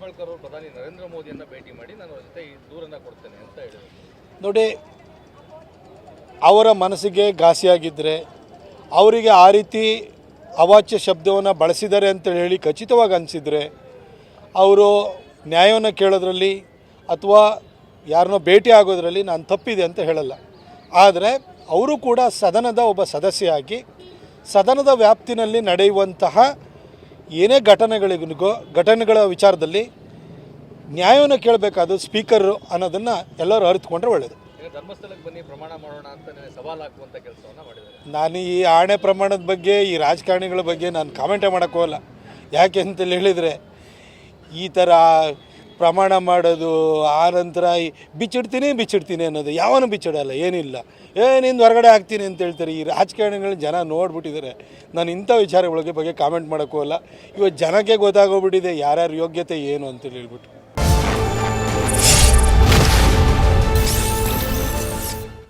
ಹೆಬ್ಬಾಳ್ಕರ್ ಅವರು ಪ್ರಧಾನಿ ನರೇಂದ್ರ ಮೋದಿಯನ್ನ ಭೇಟಿ ಮಾಡಿ ನಾನು ಅವ್ರ ಜೊತೆ ಈ ದೂರನ್ನ ಕೊಡ್ತೇನೆ ಅಂತ ಹೇಳಿದರು. ನೋಡಿ, ಅವರ ಮನಸ್ಸಿಗೆ ಘಾಸಿಯಾಗಿದ್ದರೆ ಅವರಿಗೆ ಆ ರೀತಿ ಅವಾಚ್ಯ ಶಬ್ದವನ್ನು ಬಳಸಿದ್ದಾರೆ ಅಂತ ಹೇಳಿ ಖಚಿತವಾಗಿ ಅನಿಸಿದರೆ ಅವರು ನ್ಯಾಯವನ್ನು ಕೇಳೋದ್ರಲ್ಲಿ ಅಥವಾ ಯಾರನ್ನೋ ಭೇಟಿ ಆಗೋದ್ರಲ್ಲಿ ನಾನು ತಪ್ಪಿದೆ ಅಂತ ಹೇಳಲ್ಲ. ಆದರೆ ಅವರು ಕೂಡ ಸದನದ ಒಬ್ಬ ಸದಸ್ಯರಾಗಿ ಸದನದ ವ್ಯಾಪ್ತಿನಲ್ಲಿ ನಡೆಯುವಂತಹ ಏನೇ ಘಟನೆಗಳಿಗೂ ಘಟನೆಗಳ ವಿಚಾರದಲ್ಲಿ ನ್ಯಾಯವನ್ನು ಕೇಳಬೇಕಾದ ಸ್ಪೀಕರು ಅನ್ನೋದನ್ನು ಎಲ್ಲರೂ ಅರಿತುಕೊಂಡ್ರೆ ಒಳ್ಳೆಯದು ಧರ್ಮಸ್ಥಳಕ್ಕೆ ಬನ್ನಿ ಪ್ರಮಾಣ ಮಾಡೋಣ ಅಂತ ಸವಾಲು ಹಾಕುವಂಥ ಕೆಲಸವನ್ನ ಮಾಡಿದ್ದಾರೆ. ನಾನು ಈ ಆಣೆ ಪ್ರಮಾಣದ ಬಗ್ಗೆ ಈ ರಾಜಕಾರಣಿಗಳ ಬಗ್ಗೆ ನಾನು ಕಾಮೆಂಟೇ ಮಾಡೋಕ್ಕೋಗಲ್ಲ ಯಾಕೆ ಅಂತೇಳಿ ಹೇಳಿದರೆ ಈ ಥರ ಪ್ರಮಾಣ ಮಾಡೋದು, ಆ ನಂತರ ಬಿಚ್ಚಿಡ್ತೀನಿ ಬಿಚ್ಚಿಡ್ತೀನಿ ಅನ್ನೋದು. ಯಾವನು ಬಿಚ್ಚಿಡಲ್ಲ, ಏನಿಲ್ಲ. ಏ, ನಿಂದು ಹೊರಗಡೆ ಹಾಕ್ತೀನಿ ಅಂತ ಹೇಳ್ತಾರೆ. ಈ ರಾಜಕಾರಣಿಗಳು ಜನ ನೋಡ್ಬಿಟ್ಟಿದ್ದಾರೆ. ನಾನು ಇಂಥ ವಿಚಾರಗಳಿಗೆ ಬಗ್ಗೆ ಕಾಮೆಂಟ್ ಮಾಡೋಕ್ಕೂ ಅಲ್ಲ. ಇವತ್ತು ಜನಕ್ಕೆ ಗೊತ್ತಾಗೋಗ್ಬಿಟ್ಟಿದೆ ಯಾರ್ಯಾರ ಯೋಗ್ಯತೆ ಏನು ಅಂತೇಳಿ ಹೇಳ್ಬಿಟ್ಟು.